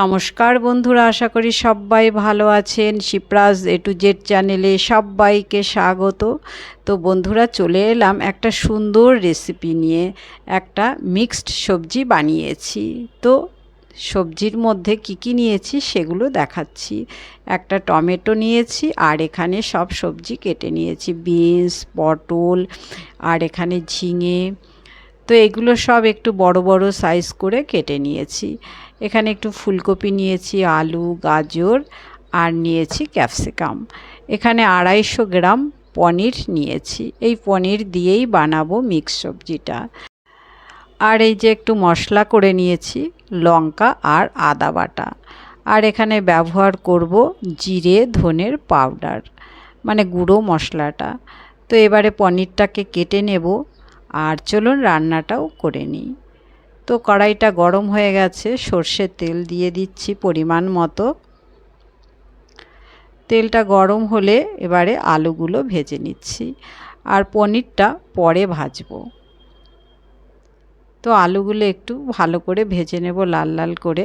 নমস্কার বন্ধুরা, আশা করি সবাই ভালো আছেন। শিপ্রাজ এ টু জেড চ্যানেলে সবাইকে স্বাগত। তো বন্ধুরা, চলে এলাম একটা সুন্দর রেসিপি নিয়ে একটা মিক্সড সবজি বানিয়েছি। তো সবজির মধ্যে কি কি নিয়েছি সেগুলো দেখাচ্ছি। একটা টমেটো নিয়েছি আর এখানে সব সবজি কেটে নিয়েছি। বিনস, পটল আর এখানে ঝিঙে। তো এগুলো সব একটু বড় বড় সাইজ করে কেটে নিয়েছি। এখানে একটু ফুলকপি নিয়েছি, আলু, গাজর, আর নিয়েছি ক্যাপসিকাম। এখানে আড়াইশো গ্রাম পনির নিয়েছি। এই পনির দিয়েই বানাবো মিক্স সবজিটা। আর এই যে একটু মশলা করে নিয়েছি, লঙ্কা আর আদা বাটা। আর এখানে ব্যবহার করব জিরে, ধনের পাউডার মানে গুঁড়ো মশলাটা। তো এবারে পনিরটাকে কেটে নেব। আর চলুন রান্নাটাও করে নিই। তো কড়াইটা গরম হয়ে গেছে সর্ষের তেল দিয়ে দিচ্ছি পরিমাণ মতো। তেলটা গরম হলে এবারে আলুগুলো ভেজে নিচ্ছি আর পনিরটা পরে ভাজবো। তো আলুগুলো একটু ভালো করে ভেজে নেব লাল লাল করে।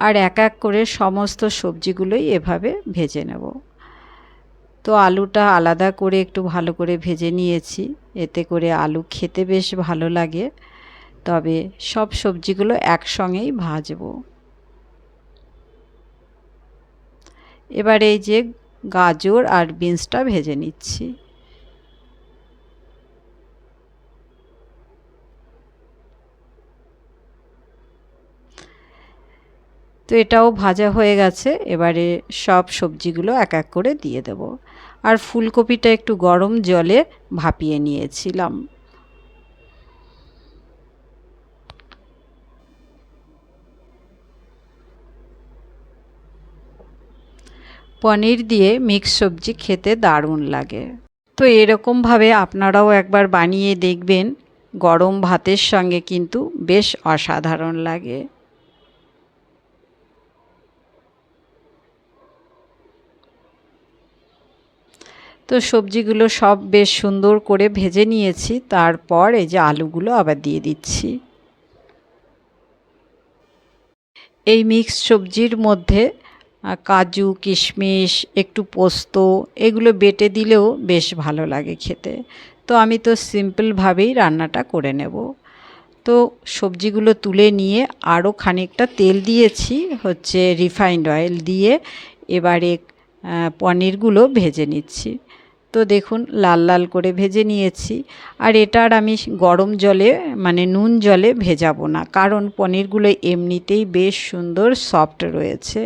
আর এক এক করে সমস্ত সবজিগুলোই এভাবে ভেজে নেব। তো আলুটা আলাদা করে একটু ভালো করে ভেজে নিয়েছি, এতে করে আলু খেতে বেশ ভালো লাগে। তবে সব সবজিগুলো একসঙ্গেই ভাজবো। এবার এই যে গাজর আর বিনসটা ভেজে নিচ্ছি। তো এটাও ভাজা হয়ে গেছে, এবারে সব সবজিগুলো এক এক করে দিয়ে দেব। আর ফুলকপিটা একটু গরম জলে ভাপিয়ে নিয়েছিলাম। পনির দিয়ে মিক্স সবজি খেতে দারুণ লাগে। তো এরকমভাবে আপনারাও একবার বানিয়ে দেখবেন, গরম ভাতের সঙ্গে কিন্তু বেশ অসাধারণ লাগে। তো সবজিগুলো সব বেশ সুন্দর করে ভেজে নিয়েছি, তারপর এই যে আলুগুলো আবার দিয়ে দিচ্ছি। এই মিক্স সবজির মধ্যে কাজু, কিশমিশ, একটু পোস্ত, এগুলো বেটে দিলেও বেশ ভালো লাগে খেতে। তো আমি তো সিম্পলভাবেই রান্নাটা করে নেব। তো সবজিগুলো তুলে নিয়ে আরও খানিকটা তেল দিয়েছি, হচ্ছে রিফাইন্ড অয়েল দিয়ে এবারে পনিরগুলো ভেজে নিচ্ছি। তো দেখুন, লাল লাল করে ভেজে নিয়েছি। আর এটার আমি গরম জলে মানে নুন জলে ভেজাবো না, কারণ পনিরগুলো এমনিতেই বেশ সুন্দর সফট রয়েছে।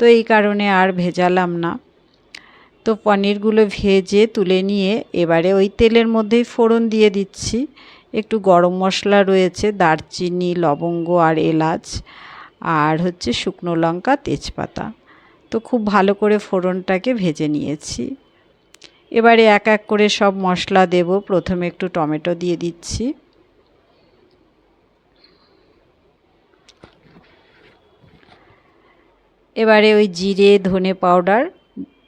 তো এই কারণে আর ভেজালাম না। তো পনিরগুলো ভেজে তুলে নিয়ে এবারে ওই তেলের মধ্যেই ফোড়ন দিয়ে দিচ্ছি। একটু গরম মশলা রয়েছে, দারচিনি, লবঙ্গ আর এলাচ আর হচ্ছে শুকনো লঙ্কা, তেজপাতা। তো খুব ভালো করে ফোড়নটাকে ভেজে নিয়েছি। এবারে এক এক করে সব মশলা দেব। প্রথমে একটু টমেটো দিয়ে দিচ্ছি। এবারে ওই জিরে, ধনে পাউডার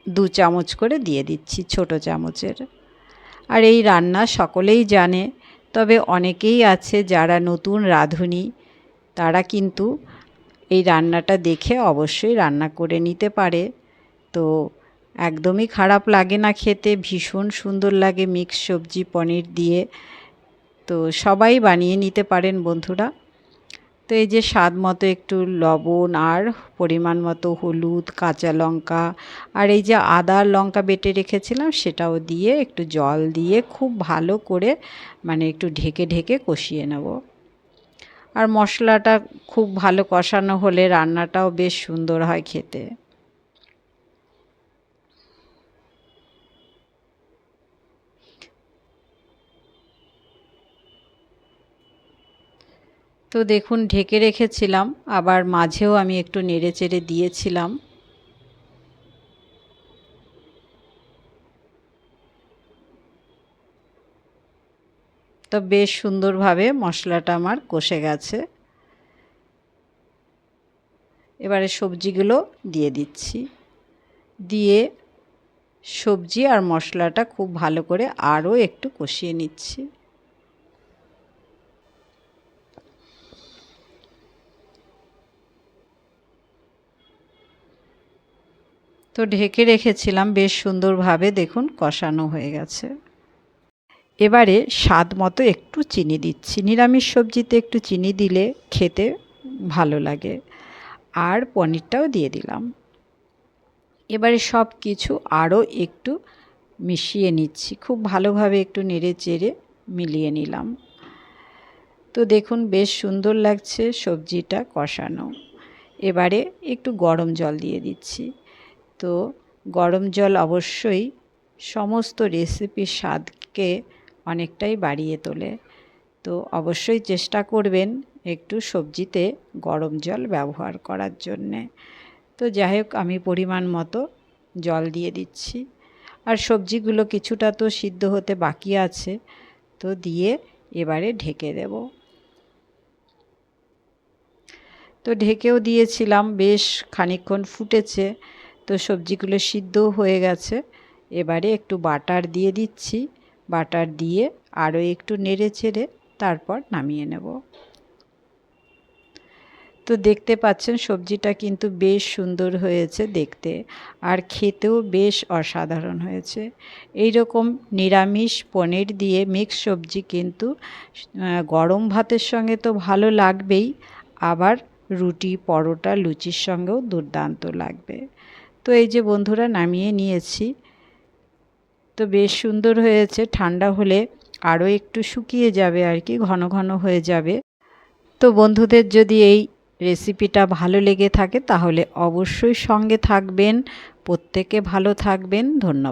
দু চামচ করে দিয়ে দিচ্ছি, ছোট চামচের। আর এই রান্না সকলেই জানে, তবে অনেকেই আছে যারা নতুন রাঁধুনি, তারা কিন্তু এই রান্নাটা দেখে অবশ্যই রান্না করে নিতে পারে। তো একদমই খারাপ লাগে না খেতে, ভীষণ সুন্দর লাগে মিক্স সবজি, পনির দিয়ে। তো সবাই বানিয়ে নিতে পারেন বন্ধুরা। তো এই যে স্বাদ মতো একটু লবণ আর পরিমাণ মতো হলুদ, কাঁচা লঙ্কা আর এই যে আদা লঙ্কা বেটে রেখেছিলাম সেটাও দিয়ে একটু জল দিয়ে খুব ভালো করে মানে একটু ঢেকে ঢেকে কষিয়ে নেব। আর মশলাটা খুব ভালো কষানো হলে রান্নাটাও বেশ সুন্দর হয় খেতে। তো দেখুন, ঢেকে রেখেছিলাম। আবার মাঝেও আমি একটু নেড়ে চেড়ে দিয়েছিলাম। তো বেশ সুন্দরভাবে মশলাটা আমার কষে গেছে। এবারে সবজিগুলো দিয়ে দিচ্ছি। দিয়ে সবজি আর মশলাটা খুব ভালো করে আরও একটু কষিয়ে নিচ্ছি। তো ঢেকে রেখেছিলাম বেশ সুন্দরভাবে, দেখুন, কষানো হয়ে গেছে। এবারে স্বাদ মতো একটু চিনি দিচ্ছি। নিরামিষ সবজিতে একটু চিনি দিলে খেতে ভালো লাগে। আর পনিরটাও দিয়ে দিলাম। এবারে সব কিছু আরও একটু মিশিয়ে নিচ্ছি। খুব ভালোভাবে একটু নেড়ে চেড়ে মিলিয়ে নিলাম। তো দেখুন, বেশ সুন্দর লাগছে সবজিটা কষানো। এবারে একটু গরম জল দিয়ে দিচ্ছি। তো গরম জল অবশ্যই সমস্ত রেসিপির স্বাদকে অনেকটাই বাড়িয়ে তোলে। তো অবশ্যই চেষ্টা করবেন একটু সবজিতে গরম জল ব্যবহার করার জন্যে। তো যাই হোক, আমি পরিমাণ মতো জল দিয়ে দিচ্ছি। আর সবজিগুলো কিছুটা তো সিদ্ধ হতে বাকি আছে, তো দিয়ে এবারে ঢেকে দেব। তো ঢেকেও দিয়েছিলাম, বেশ খানিকক্ষণ ফুটেছে। তো সবজিগুলো সিদ্ধও হয়ে গেছে। এবারে একটু বাটার দিয়ে দিচ্ছি। বাটার দিয়ে আরও একটু নেড়ে চেড়ে তারপর নামিয়ে নেব। তো দেখতে পাচ্ছেন সবজিটা কিন্তু বেশ সুন্দর হয়েছে দেখতে আর খেতেও বেশ অসাধারণ হয়েছে। এই রকম নিরামিষ পনির দিয়ে মিক্স সবজি কিন্তু গরম ভাতের সঙ্গে তো ভালো লাগবেই, আবার রুটি, পরোটা, লুচির সঙ্গেও দুর্দান্ত লাগবে। তো এই যে বন্ধুরা নামিয়ে নিয়েছি। তো বেশ সুন্দর হয়েছে, ঠান্ডা হলে আরও একটু শুকিয়ে যাবে আর কি, ঘন ঘন হয়ে যাবে। তো বন্ধুদের যদি এই রেসিপিটা ভালো লেগে থাকে তাহলে অবশ্যই সঙ্গে থাকবেন, প্রত্যেকে ভালো থাকবেন, ধন্যবাদ।